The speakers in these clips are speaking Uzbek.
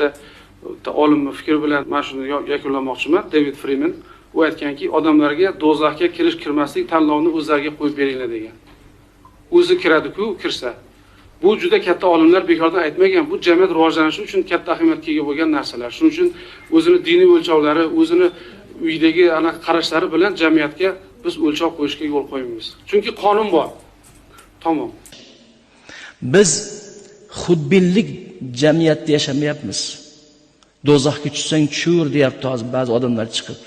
bitta bitta olimni fikri bilan mana shuni yakunlamoqchiman. David frimen u aytganki odamlarga do'zaxga kirish kirmaslik tanlovini o'zlariga qo'yib beringlar degan. O'zi kiradiku kirsa. Bu juda katta olimlar bekordan aytmagan bu jamiyat rivojlanishi uchun katta ahamiyatga ega bo'lgan narsalar. Shuning uchun o'zini diniy o'lchovlari o'zini uydagi anaqa qarashlari bilan jamiyatga biz o'lchov qo'yishga yo'l qo'ymaymiz. Chunki qonun bor. Tamom. Biz xudbinlik jamiyatda yashamayapmiz. Do'zaxga tushsang tushur deyapti hozir ba'zi odamlar chiqib.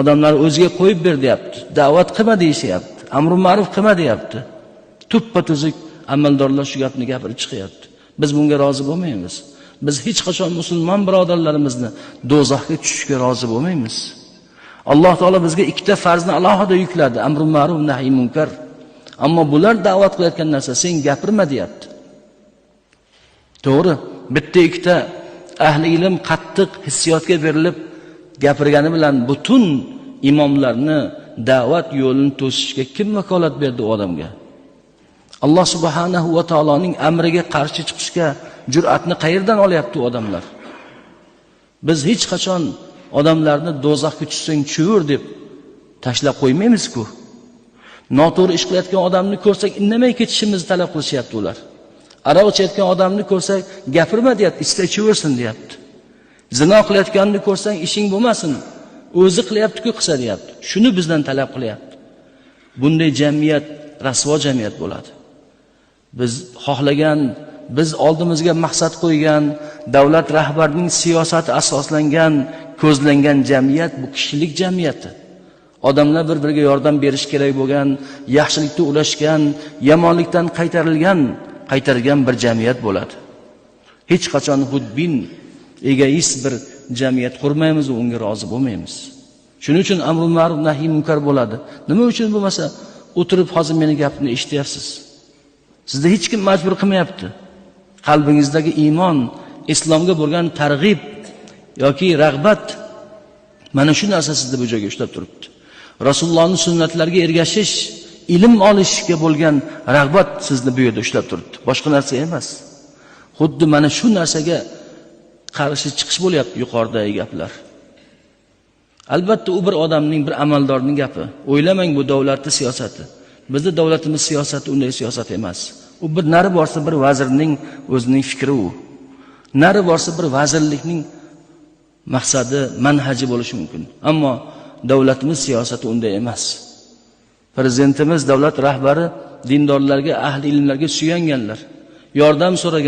Odamlar o'ziga qo'yib ber deyapti. Da'vat qilma deyishyapti. Amr ma'ruf qilma deyapti. Tuppa tuzuk amaldorlar shu gapni gapirib chiqyapti. Biz bunga rozi bo'lmaymiz. Biz hech qachon musulmon birodarlarimizni do'zaxga tushishga rozi bo'lmaymiz. Alloh taolo bizga ikkita farzni alohida yukladi. Amr ma'ruf nahiy munkar. Ammo bular da'vat qilayotgan narsa sen gapirma deyapti. To'g'ri, bitta ikkita ahli ilm qattiq hissiyotga berilib gapirgani bilan butun imomlarni da'vat yo'lini to'sishga kim vakolat berdi u odamga? Alloh subhanahu va taoloning amriga qarshi chiqishga jur'atni qayerdan olyapti u odamlar? Biz hech qachon odamlarni do'zaxga tushsang tushur deb tashlab qo'ymaymizku Noto'g'ri ish qilayotgan odamni ko'rsak indamay ketishimizni talab qilishyapti ular. Aroq ichayotgan odamni ko'rsak gapirma deyapti, ichsa ichaversin deyapti. Zino qilayotganini ko'rsang ishing bo'lmasin. O'zi qilyaptiku qilsa deyapti. Shuni bizdan talab qilyapti. Bunday jamiyat rasvo jamiyat bo'ladi. Biz xohlagan, biz oldimizga maqsad qo'ygan, davlat rahbarining siyosati asoslangan, ko'zlangan jamiyat bu kishilik jamiyati. Odamlar bir-biriga yordam berish kerak bo'lgan, yaxshilikda ulashgan, yomonlikdan qaytarilgan, qaytargan bir jamiyat bo'ladi. Hech qachon xudbin, egoist bir jamiyat qurmaymiz va unga rozi bo'lmaymiz. Shuning uchun amr ma'ruf nahiy munkar bo'ladi. Nima uchun bo'lmasa o'tirib hozir meni gapimni eshityapsiz. sizni hech kim majbur qilmayapti. Qalbingizdagi iymon, islomga bo'lgan targ'ib yoki rag'bat mana shu narsa sizni bu joyga ushlab turibdi. rasulullohni sunnatlariga ergashish, ilm olishga bo'lgan rag'bat sizni bu yerda ushlab turibdi. Boshqa narsa emas. Xuddi mana shu narsaga qarshi chiqish bo'lyapti yuqoridagi gaplar. Albatta u bir odamning, bir amaldorning gapi. O'ylamang bu davlatning siyosati. bizni davlatimiz siyosati unday siyosat emas. U bir nari borsa bir vazirning o'zining fikri u. Nari borsa bir vazirlikning maqsadi, manhaji bo'lishi mumkin. Ammo davlatimiz siyosati unday emas. Prezidentimiz, davlat rahbari dindorlarga, ahli ilmlarga suyanganlar. Yordam so'ragan